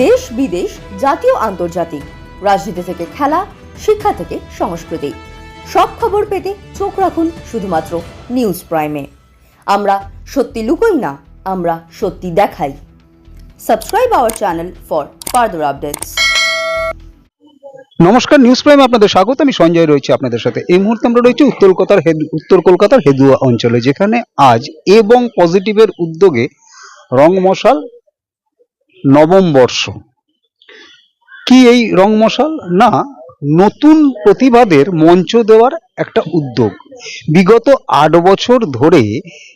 দেশ বিদেশ, জাতীয়, আন্তর্জাতিক। রাজনীতি থেকে খেলা, শিক্ষা থেকে সংস্কৃতি। সব খবর পেতে চোখ রাখুন শুধুমাত্র নিউজ প্রাইমে। আমরা সত্যি লুকোই না, আমরা সত্যি দেখাই। Subscribe our channel for further updates. নমস্কার, নিউজ প্রাইমে আপনাদের স্বাগত। আমি সঞ্জয় রয়েছি আপনাদের সাথে। এই মুহূর্তে আমরা রয়েছি উত্তর কলকাতার উত্তর কলকাতার হেদুয়া অঞ্চলে, যেখানে আজ এবং পজিটিভের উদ্যোগে রং মশাল নবম বর্ষ। কি এই রং মশাল না, নতুন প্রতিবাদের মঞ্চ দেওয়ার একটা উদ্যোগ। বিগত আট বছর ধরে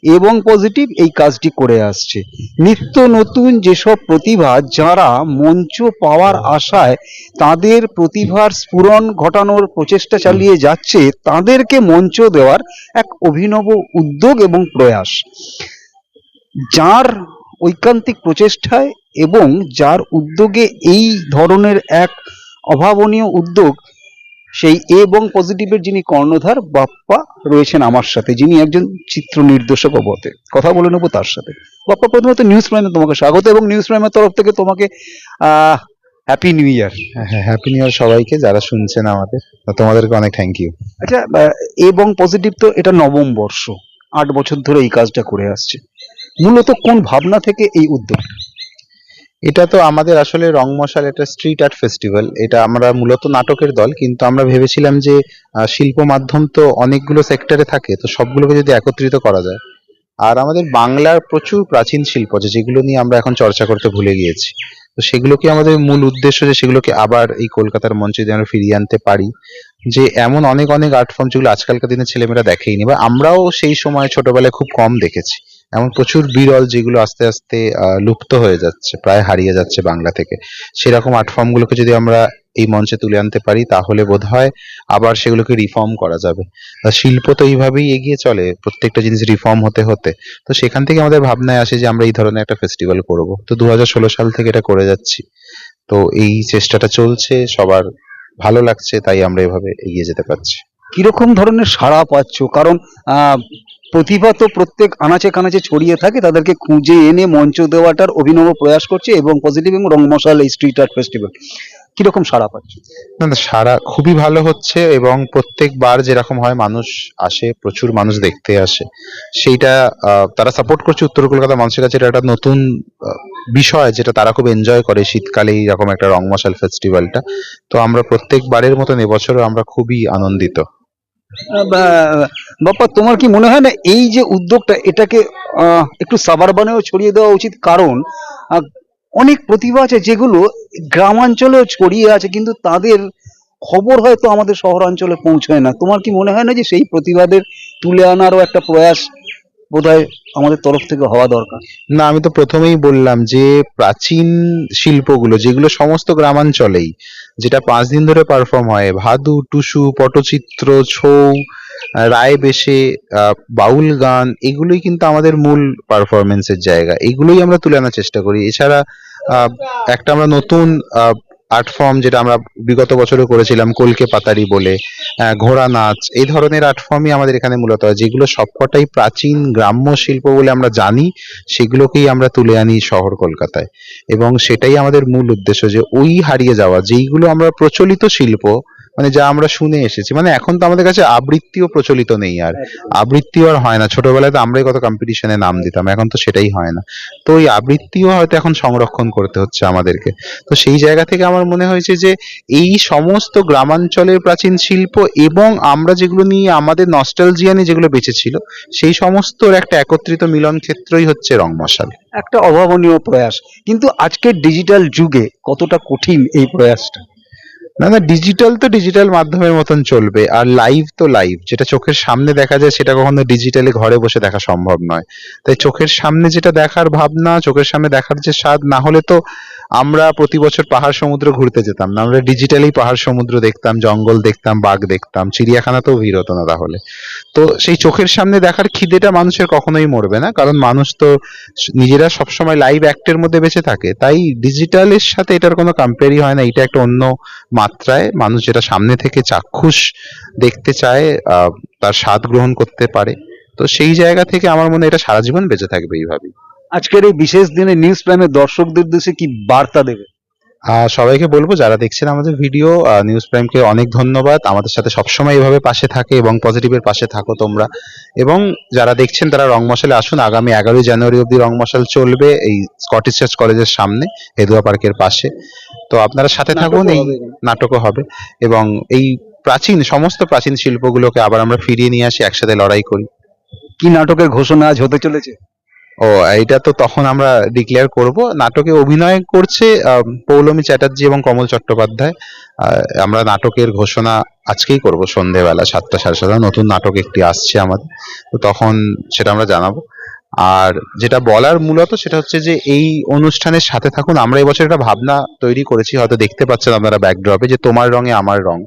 এবং পজিটিভ এই কাজটি করে আসছে। নিত্য নতুন যেসব প্রতিভা যারা মঞ্চ পাওয়ার আশায় তাদের প্রতিভার স্ফুরণ ঘটানোর প্রচেষ্টা চালিয়ে যাচ্ছে, তাদেরকে মঞ্চ দেওয়ার এক অভিনব উদ্যোগ এবং প্রয়াস। যার ঐকান্তিক প্রচেষ্টায় এবং যার উদ্যোগে এই ধরনের এক অভাবনীয় উদ্যোগ সেই এবং পজিটিভের যিনি কর্ণধার বাপ্পা রয়েছেন আমার সাথে যিনি একজন চিত্র নির্দেশকও বটে কথা বলে নেব তার সাথে। বাপ্পা প্রথমত নিউজ প্রাইমে তোমাকে স্বাগত এবং নিউজ প্রাইমের তরফ থেকে তোমাকে আহ হ্যাপি নিউ ইয়ার হ্যাঁ হ্যাপি নিউ ইয়ার সবাইকে যারা শুনছেন আমাদের। তোমাদেরকে অনেক থ্যাংক ইউ আচ্ছা এবং পজিটিভ তো এটা নবম বর্ষ। আট বছর ধরে এই কাজটা করে আসছে। মূলত কোন ভাবনা থেকে এই উদ্যোগ? এটা তো আমাদের আসলে রং মশাল একটা স্ট্রিট আর্ট ফেস্টিভ্যাল এটা আমরা মূলত নাটকের দল, কিন্তু আমরা ভেবেছিলাম যে শিল্প মাধ্যম তো অনেকগুলো সেক্টরে থাকে, তো সবগুলোকে যদি একত্রিত করা যায়। আর আমাদের বাংলার প্রচুর প্রাচীন শিল্প আছে, যেগুলো নিয়ে আমরা এখন চর্চা করতে ভুলে গিয়েছি। তো সেগুলোকে আমাদের মূল উদ্দেশ্য যে, সেগুলোকে আবার এই কলকাতার মঞ্চে যদি আমরা ফিরিয়ে আনতে পারি। যে, এমন অনেক অনেক আর্ট ফর্ম যেগুলো আজকালকার দিনে ছেলেমেয়েরা দেখেইনি, বা আমরাও সেই সময় ছোটবেলায় খুব কম দেখেছি। এমন প্রচুর বিরল যেগুলো আস্তে আস্তে লুপ্ত হয়ে যাচ্ছে, প্রায় হারিয়ে যাচ্ছে বাংলা থেকে। সেরকম আর্ট ফর্ম গুলোকে যদি আমরা এই মঞ্চে তুলে আনতে পারি, তাহলে বোধ হয় আবার সেগুলোকে রিফর্ম করা যাবে। শিল্প তো এইভাবেই এগিয়ে চলে, প্রত্যেকটা জিনিস রিফর্ম হতে হতে। তো সেখান থেকে আমাদের ভাবনায় আসে যে আমরা এই ধরনের একটা ফেস্টিভ্যাল করব। তো দু হাজার ষোলো সাল থেকে এটা করে যাচ্ছি। তো এই চেষ্টাটা চলছে, সবার ভালো লাগছে, তাই আমরা এভাবে এগিয়ে যেতে পারছি। কীরকম ধরনের সাড়া পাচ্ছ? কারণ প্রতিভা তো প্রত্যেক আনাচে কানাচে ছড়িয়ে থাকে, তাদেরকে খুঁজে এনে মঞ্চ দেওয়াটার অভিনব প্রয়াস করছে এবং পজিটিভ এবং রং মশাল এই স্ট্রিট আর্ট ফেস্টিভ্যাল কীরকম সারা পাচ্ছ? না সারা খুবই ভালো হচ্ছে এবং প্রত্যেকবার যেরকম হয় মানুষ আসে, প্রচুর মানুষ দেখতে আসে। সেইটা তারা সাপোর্ট করছে উত্তর কলকাতা মানুষের কাছে, এটা একটা নতুন বিষয় যেটা তারা খুব এনজয় করে শীতকালে এরকম একটা রং মশাল ফেস্টিভ্যালটা তো আমরা প্রত্যেকবারের মতন এবছরও আমরা খুবই আনন্দিত। বাপ্পা, তোমার কি মনে হয় না এই যে উদ্যোগটা, এটাকে একটু সাবারবানেও ছড়িয়ে দেওয়া উচিত? কারণ অনেক প্রতিভা আছে যেগুলো গ্রামাঞ্চলেও ছড়িয়ে আছে, কিন্তু তাদের খবর হয়তো আমাদের শহরাঞ্চলে পৌঁছায় না। তোমার কি মনে হয় না যে সেই প্রতিভাদের তুলে আনারও একটা প্রয়াস বোধহয় আমাদের তরফ থেকে হওয়া দরকার? না, আমি তো প্রথমেই বললাম যে প্রাচীন শিল্পগুলো, যেগুলো সমস্ত গ্রামাঞ্চলেই যেটা পাঁচ দিন ধরে পারফর্ম হয়। ভাদু টুসু পটচিত্র ছৌ আহ, রায় বেশে আহ, বাউল গান এগুলোই কিন্তু আমাদের মূল পারফরমেন্সের জায়গা। এগুলোই আমরা তুলে আনার চেষ্টা করি। এছাড়া আহ, একটা আমরা নতুন আর্ট ফর্ম যেটা আমরা বিগত বছরে করেছিলাম, কলকে পাতারি বলে ঘোড়া নাচ, এই ধরনের আর্ট ফর্মই আমাদের এখানে মূলত হয়, যেগুলো সবকটাই প্রাচীন গ্রাম্য শিল্প বলে আমরা জানি, সেগুলোকেই আমরা তুলে আনি শহর কলকাতায়। এবং সেটাই আমাদের মূল উদ্দেশ্য যে ওই হারিয়ে যাওয়া, যেইগুলো আমরা প্রচলিত শিল্প মানে যা আমরা শুনে এসেছি মানে এখন তো আমাদের কাছে আবৃত্তিও প্রচলিত নেই আর। আবৃত্তিও আর হয় না। ছোটবেলায় তো আমরাই কত কম্পিটিশনে নাম দিতাম এখন তো সেটাই হয় না। তো ওই আবৃত্তিও হয়তো এখন সংরক্ষণ করতে হচ্ছে আমাদেরকে। তো সেই জায়গা থেকে আমার মনে হয়েছে যে এই সমস্ত গ্রামাঞ্চলের প্রাচীন শিল্প এবং আমরা যেগুলো নিয়ে আমাদের নস্টালজিয়া নিয়ে যেগুলো বেঁচে ছিল সেই সমস্তর একটা একত্রিত মিলন ক্ষেত্রই হচ্ছে রং মশাল একটা অভাবনীয় প্রয়াস। কিন্তু আজকের ডিজিটাল যুগে কতটা কঠিন এই প্রয়াসটা? না না ডিজিটাল তো ডিজিটাল মাধ্যমের মতন চলবে, আর লাইভ তো লাইভ যেটা চোখের সামনে দেখা যায়, সেটা কখনো ডিজিটালি ঘরে বসে দেখা সম্ভব নয়। তাই চোখের সামনে যেটা দেখার ভাবনা, চোখের সামনে দেখার যে স্বাদ, না হলে তো আমরা প্রতি বছর পাহাড় সমুদ্র ঘুরতে যেতাম না। আমরা ডিজিটালি পাহাড় সমুদ্র দেখতাম, জঙ্গল দেখতাম, বাঘ দেখতাম, চিড়িয়াখানাতেও ভিড় হতো না তাহলে। তো সেই চোখের সামনে দেখার খিদেটা মানুষের কখনোই মরবে না, কারণ মানুষ তো নিজেরা সবসময় লাইভ অ্যাক্টের মধ্যে বেঁচে থাকে। তাই ডিজিটালের সাথে এটার কোনো কম্পেয়ারই হয় না, এটা একটা অন্য মাত্রায় মানুষ যেটা সামনে থেকে চাক্ষুষ দেখতে চায় তার স্বাদ গ্রহণ করতে পারে। তো সেই জায়গা থেকে আমার মনে হয় এটা সারা জীবন বেঁচে থাকবে এইভাবেই। আজকের এই বিশেষ দিনে নিউজ প্রাইমের দর্শকদের দেশে কি বার্তা দেবে? সবাইকে বলব যারা দেখছেন আমাদের ভিডিও নিউজ প্রাইমকে অনেক ধন্যবাদ। আমাদের সাথে সবসময় এভাবে পাশে থাকে এবং পজিটিভের পাশে থাকো তোমরা। এবং যারা দেখছেন তারা রং মশালে আসুন। আগামী এগারোই জানুয়ারি অব্দি রং মশাল চলবে এই স্কটিশ চার্চ কলেজের সামনে হেদুয়া পার্কের পাশে। তো আপনারা সাথে থাকুন এই। নাটকও হবে। এবং এই প্রাচীন সমস্ত প্রাচীন শিল্পগুলোকে আবার আমরা ফিরিয়ে নিয়ে আসি একসাথে লড়াই করি। কি নাটকের ঘোষণা আজ হতে চলেছে? ও, এইটা তো তখন আমরা ডিক্লেয়ার করব। নাটকে অভিনয় করছে পৌলমী চ্যাটার্জি এবং কমল চট্টোপাধ্যায়। আমরা নাটকের ঘোষণা আজকেই করব সন্ধেবেলা সাতটা সাড়ে সাতটা, নতুন নাটক একটি আসছে আমাদের। তো তখন সেটা আমরা জানাব। আর যেটা বলার মূলত সেটা হচ্ছে যে এই অনুষ্ঠানের সাথে থাকুন, আমরা এবছর একটা ভাবনা তৈরি করেছি, হয়তো দেখতে পাচ্ছেন আপনারা ব্যাকড্রপে যে তোমার রঙে আমার রং।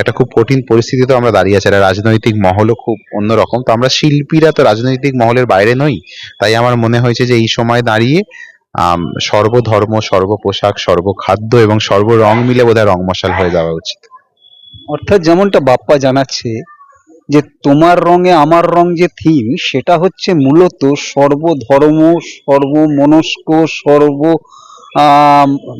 একটা খুব কঠিন পরিস্থিতিতে আমরা দাঁড়িয়ে আছি, একটা রাজনৈতিক মহলও খুব অন্যরকম। তো আমরা শিল্পীরা তো রাজনৈতিক মহলের বাইরে নই, তাই আমার মনে হয়েছে যে এই সময় দাঁড়িয়ে সর্বধর্ম সর্ব পোশাক সর্বখাদ্য এবং সর্বরং মিলে বোধহয় রং মশাল হয়ে যাওয়া উচিত। অর্থাৎ যেমনটা বাপ্পা জানাচ্ছে যে তোমার রঙে আমার রং যে থিম, সেটা হচ্ছে মূলত সর্বধর্ম, সর্বমনস্ক, সর্ব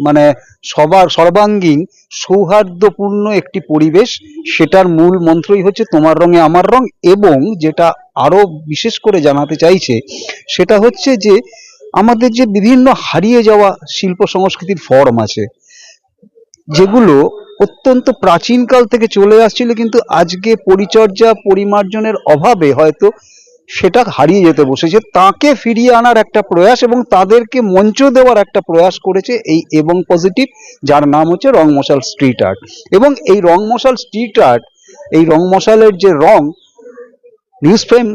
মানে সবার, সর্বাঙ্গীন, সৌহার্দ্যপূর্ণ একটি পরিবেশ। সেটার মূল মন্ত্রই হচ্ছে তোমার রঙে আমার রং এবং যেটা আরও বিশেষ করে জানাতে চাইছে, সেটা হচ্ছে যে আমাদের যে বিভিন্ন হারিয়ে যাওয়া শিল্প সংস্কৃতির ফর্ম আছে, যেগুলো অত্যন্ত প্রাচীনকাল থেকে চলে আসছিল, কিন্তু আজকে পরিচর্যা পরিমার্জনের অভাবে হয়তো সেটা হারিয়ে যেতে বসেছে। তাকে ফিরিয়ে আনার একটা প্রয়াস এবং তাদেরকে মঞ্চ দেওয়ার একটা প্রয়াস করেছে এই এবং পজিটিভ, যার নাম হচ্ছে রং মশাল স্ট্রিট আর্ট। এবং এই রং মশাল স্ট্রিট আর্ট, এই রং মশালের যে রং, নিউজ ফ্রেম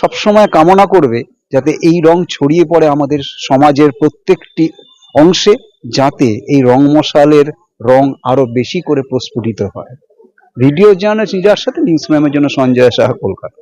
সবসময় কামনা করবে যাতে এই রং ছড়িয়ে পড়ে আমাদের সমাজের প্রত্যেকটি অংশে, যাতে এই রং মশালের রং আরও বেশি করে প্রস্ফুটিত হয়। ভিডিও জার্নালিস্ট যার সাথে নিউজ ম্যামের জন্য সঞ্জয় সাহা কলকাতা।